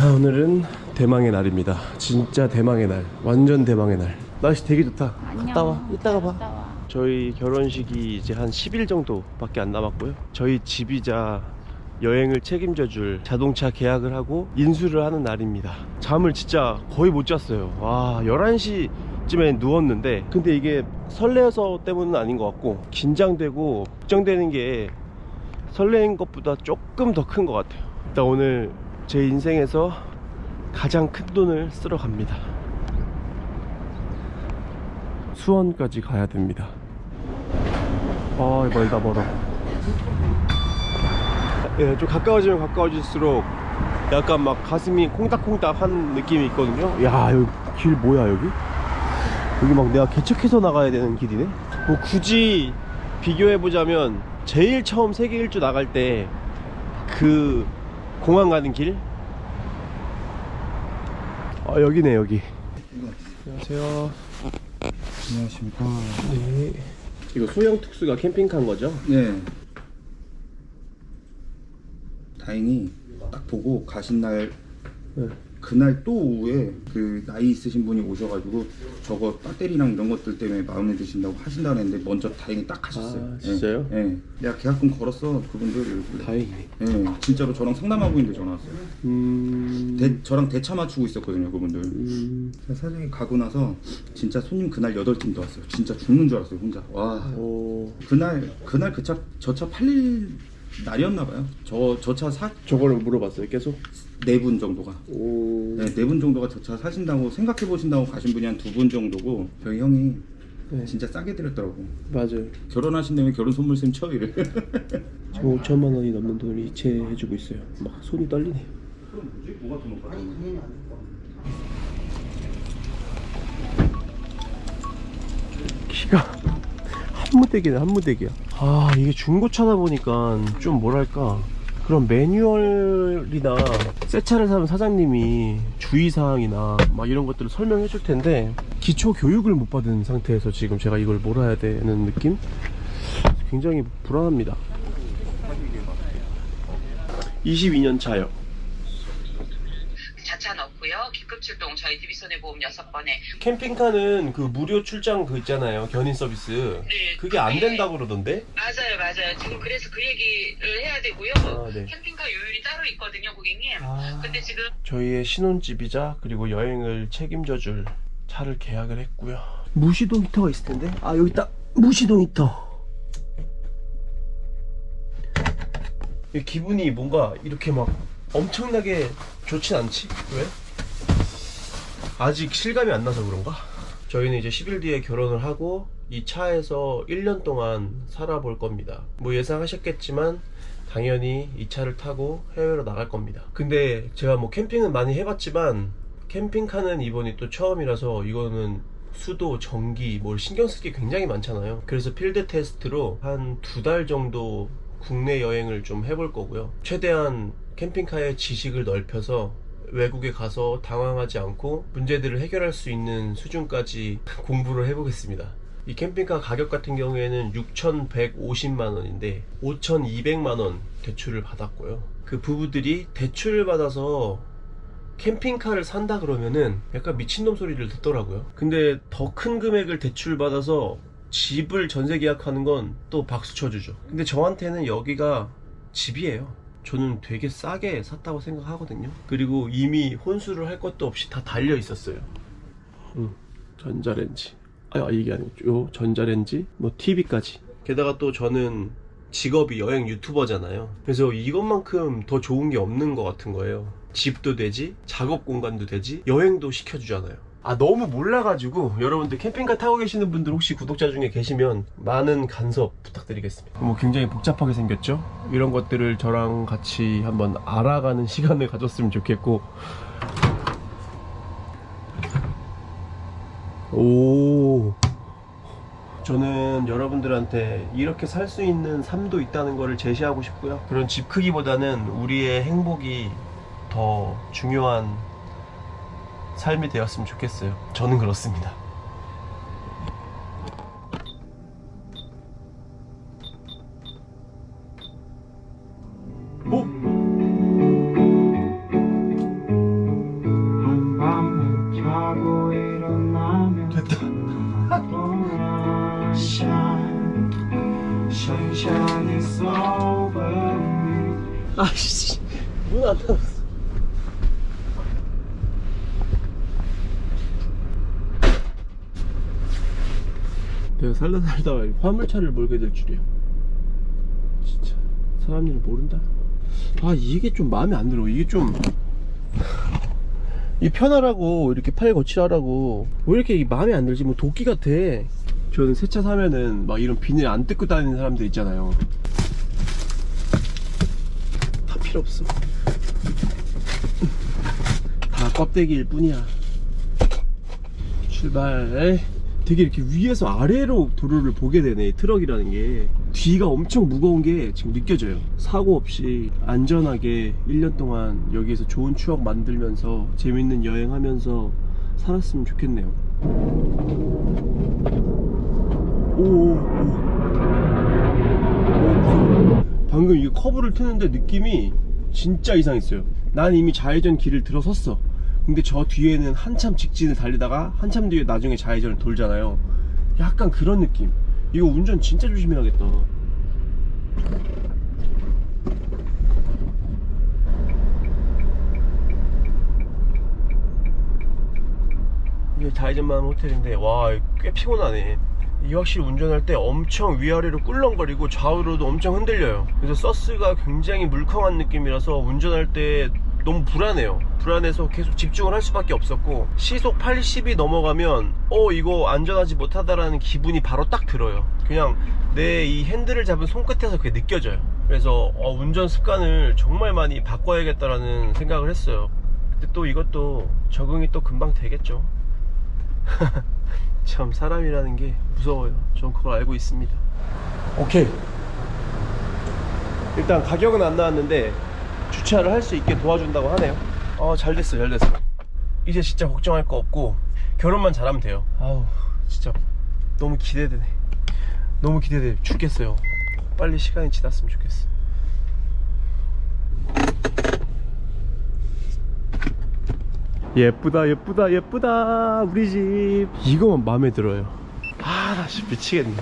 아, 오늘은 대망의 날입니다. 진짜 대망의 날. 완전 대망의 날. 날씨 되게 좋다. 갔다 와. 이따가 봐. 갔다 와. 저희 결혼식이 이제 한 10일 정도밖에 안 남았고요. 저희 집이자 여행을 책임져 줄 자동차 계약을 하고 인수를 하는 날입니다. 잠을 진짜 거의 못 잤어요. 와, 11시 쯤에 누웠는데 근데 이게 설레서 때문은 아닌 것 같고 긴장되고 걱정되는 게 설레는 것보다 조금 더 큰 것 같아요. 일단 오늘 제 인생에서 가장 큰 돈을 쓰러 갑니다. 수원까지 가야 됩니다. 아, 멀다 멀어. 예, 좀 가까워지면 가까워질수록 약간 막 가슴이 콩닥콩닥 한 느낌이 있거든요. 야, 여기 길 뭐야 여기? 여기 막 내가 개척해서 나가야 되는 길이네. 뭐 굳이 비교해 보자면 제일 처음 세계 일주 나갈 때 그 공항 가는 길. 아 여기네 여기. 안녕하세요. 안녕하십니까. 네. 이거 소형 특수가 캠핑카인 거죠? 네. 다행히 딱 보고 가신 날 네. 그날 또 오후에 그 나이 있으신 분이 오셔가지고 저거 배터리랑 이런 것들 때문에 마음에 드신다고 하신다 그랬는데 먼저 다행히 딱 하셨어요. 아, 진짜요? 예. 네. 내가 계약금 걸었어 그분들. 다행이네. 예. 진짜로 저랑 상담하고 있는데 전화 왔어요. 음. 대, 저랑 대차 맞추고 있었거든요 그분들. 음. 사장이 가고 나서 진짜 손님 그날 8팀 더 왔어요. 진짜 죽는 줄 알았어요 혼자. 와. 오. 그날 그날 그 차 저 차 팔릴 날이었나 봐요. 저 저 차 사 저거를 물어봤어요, 계속? 네 분 정도가. 오. 네, 네 분 정도가 저 차 사신다고 생각해 보신다고 가신 분이 한 두 분 정도고 저희 형이 네. 진짜 싸게 드렸더라고. 맞아요. 결혼하신다면 결혼 선물 셈쳐 이래. 지금 5천만 원이 넘는 돈을 이체해주고 있어요. 막 손이 떨리네. 그럼 뭐지? 뭐가 더 높아? 키가 한무대기네 한무대기야. 아 이게 중고차다 보니까 좀 뭐랄까 그런 매뉴얼이나 새 차를 사면 사장님이 주의사항이나 막 이런 것들을 설명해 줄 텐데 기초 교육을 못 받은 상태에서 지금 제가 이걸 몰아야 되는 느낌? 굉장히 불안합니다. 22년 차요. 자차 넣고요. 기급 출동 저희 DB 손해보험 6번에 캠핑카는 그 무료 출장 그 있잖아요. 견인 서비스. 네, 그게 안 그게- 된다고 그러던데? 맞아요, 맞아요. 지금 그래서 그 얘기를 해야 되고요. 아, 네. 캠핑카 요율이 따로 있거든요, 고객님. 아. 근데 지금 저희의 신혼집이자 그리고 여행을 책임져 줄 차를 계약을 했고요. 무시동 히터가 있을 텐데. 아, 여기 있다. 무시동 히터. 이 기분이 뭔가 이렇게 막 엄청나게 좋진 않지? 왜? 아직 실감이 안 나서 그런가? 저희는 이제 10일 뒤에 결혼을 하고 이 차에서 1년 동안 살아볼 겁니다. 뭐 예상하셨겠지만 당연히 이 차를 타고 해외로 나갈 겁니다. 근데 제가 뭐 캠핑은 많이 해봤지만 캠핑카는 이번이 또 처음이라서 이거는 수도, 전기, 뭘 신경 쓸 게 굉장히 많잖아요. 그래서 필드 테스트로 한 두 달 정도 국내 여행을 좀 해볼 거고요. 최대한 캠핑카의 지식을 넓혀서 외국에 가서 당황하지 않고 문제들을 해결할 수 있는 수준까지 공부를 해보겠습니다. 이 캠핑카 가격 같은 경우에는 6,150만 원인데 5,200만 원 대출을 받았고요. 그 부부들이 대출을 받아서 캠핑카를 산다 그러면은 약간 미친놈 소리를 듣더라고요. 근데 더 큰 금액을 대출 받아서 집을 전세 계약하는 건 또 박수 쳐주죠. 근데 저한테는 여기가 집이에요. 저는 되게 싸게 샀다고 생각하거든요. 그리고 이미 혼수를 할 것도 없이 다 달려 있었어요. 응, 전자레인지. 아, 이게 아니고, 요 전자레인지, 뭐, TV까지. 게다가 또 저는 직업이 여행 유튜버잖아요. 그래서 이것만큼 더 좋은 게 없는 것 같은 거예요. 집도 되지, 작업 공간도 되지, 여행도 시켜주잖아요. 아, 너무 몰라가지고, 여러분들 캠핑카 타고 계시는 분들 혹시 구독자 중에 계시면 많은 간섭 부탁드리겠습니다. 뭐 굉장히 복잡하게 생겼죠? 이런 것들을 저랑 같이 한번 알아가는 시간을 가졌으면 좋겠고, 오. 저는 여러분들한테 이렇게 살 수 있는 삶도 있다는 것을 제시하고 싶고요. 그런 집 크기보다는 우리의 행복이 더 중요한 삶이 되었으면 좋겠어요. 저는 그렇습니다. 아씨. 문 안 닫았어. 살다 살다가 화물차를 몰게 될 줄이야. 진짜. 사람 일을 모른다? 아 이게 좀 마음에 안 들어. 이게 좀 이 편하라고 이렇게 팔 거칠하라고. 왜 이렇게 이 마음에 안 들지? 뭐 도끼 같아. 저는 새 차 사면은 막 이런 비닐 안 뜯고 다니는 사람들 있잖아요. 다 필요 없어. 다 껍데기일 뿐이야. 출발 되게 이렇게 위에서 아래로 도로를 보게 되네 트럭이라는 게 뒤가 엄청 무거운 게 지금 느껴져요 사고 없이 안전하게 1년 동안 여기에서 좋은 추억 만들면서 재밌는 여행하면서 살았으면 좋겠네요 오오오. 방금 이 커브를 트는데 느낌이 진짜 이상했어요. 난 이미 좌회전 길을 들어섰어. 근데 저 뒤에는 한참 직진을 달리다가 한참 뒤에 나중에 좌회전을 돌잖아요. 약간 그런 느낌. 이거 운전 진짜 조심해야겠다. 이게 하는 호텔인데 와 꽤 피곤하네. 이 확실히 운전할 때 엄청 위아래로 꿀렁거리고 좌우로도 엄청 흔들려요. 그래서 서스가 굉장히 물컹한 느낌이라서 운전할 때 너무 불안해요. 불안해서 계속 집중을 할 수밖에 없었고 시속 80이 넘어가면 어 이거 안전하지 못하다라는 기분이 바로 딱 들어요. 그냥 내 이 핸들을 잡은 손끝에서 그게 느껴져요. 그래서 어, 운전 습관을 정말 많이 바꿔야겠다라는 생각을 했어요. 근데 또 이것도 적응이 또 금방 되겠죠. 참 사람이라는 게 무서워요. 전 그걸 알고 있습니다. 오케이. 일단 가격은 안 나왔는데 주차를 할 수 있게 도와준다고 하네요. 어, 잘 됐어, 잘 됐어. 이제 진짜 걱정할 거 없고 결혼만 잘하면 돼요. 아우, 진짜 너무 기대되네. 너무 기대돼. 죽겠어요. 빨리 시간이 지났으면 좋겠어. 예쁘다 예쁘다 예쁘다 우리 집 이거만 마음에 들어요 아나 미치겠네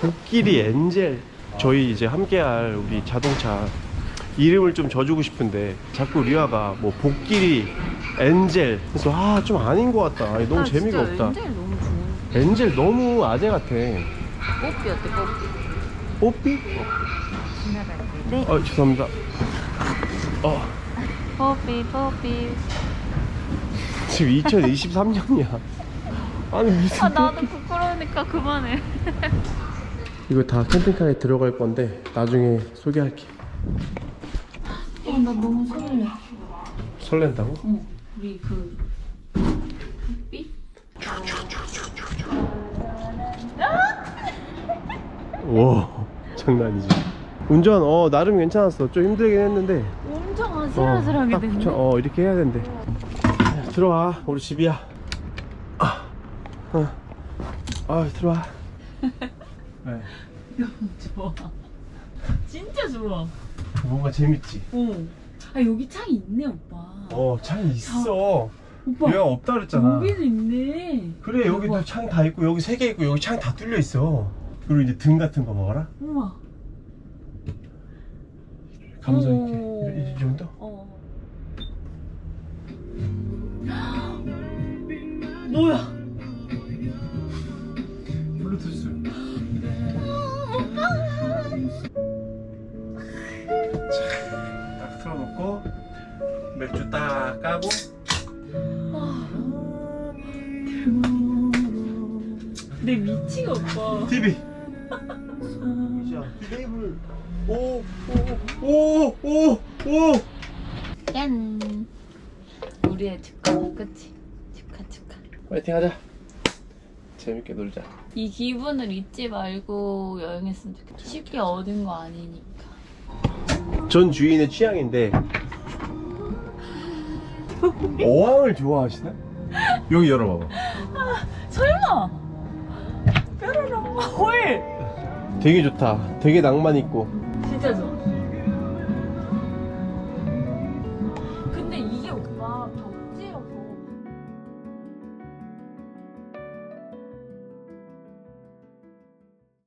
복길이 엔젤 저희 이제 함께할 우리 자동차 이름을 좀 져주고 싶은데 자꾸 리아가 뭐 복길이 엔젤 그래서 아 좀 아닌 것 같다 아니, 너무 재미가 없다 엔젤 너무 좋은. 엔젤 너무 아재 같아 뽀삐 어때 뽀삐? 뽀삐? 네. 어 죄송합니다 어 뽀삐 뽀삐. 지금 2023년이야 아니 무슨 아 나도 부끄러우니까 그만해. 이거 다 캠핑카에 들어갈 건데 나중에 소개할게. 어, 나 너무 설레. 설렌다고? 어, 우리 그 뽀삐? 와 장난이지. 운전 어 나름 괜찮았어. 좀 힘들긴 했는데. 엄청 어, 아슬아슬하게 딱 됐네. 어 이렇게 해야 된대. 들어와 우리 집이야. 아, 어. 아 들어와. 네. 좋아. 진짜 좋아. 뭔가 재밌지. 어. 아 여기 창이 있네 오빠. 어 창이 있어. 오빠 얘가 없다 그랬잖아. 여기도 있네. 그래 여기도. 창 다 있고 여기 세 개 있고 여기 창 다 뚫려 있어. 그리고 이제 등 같은 거 먹어라. 우와. 감성 오. 있게 이, 이 정도? 어. 뭐야? 블루투스. 맥주 딱 까고 내 미치가 오빠. TV. 자, 테이블. 오, 오, 오, 오, 오. 짠. 우리의 축하, 그치? 축하, 축하. 파이팅 하자. 재밌게 놀자. 이 기분을 잊지 말고 여행했으면 좋겠다. 쉽게 얻은 거 아니니까. 전 주인의 취향인데 어항을 좋아하시나? 여기 열어봐봐. 설마! 뾰로롱 홀! 되게 좋다. 되게 낭만 있고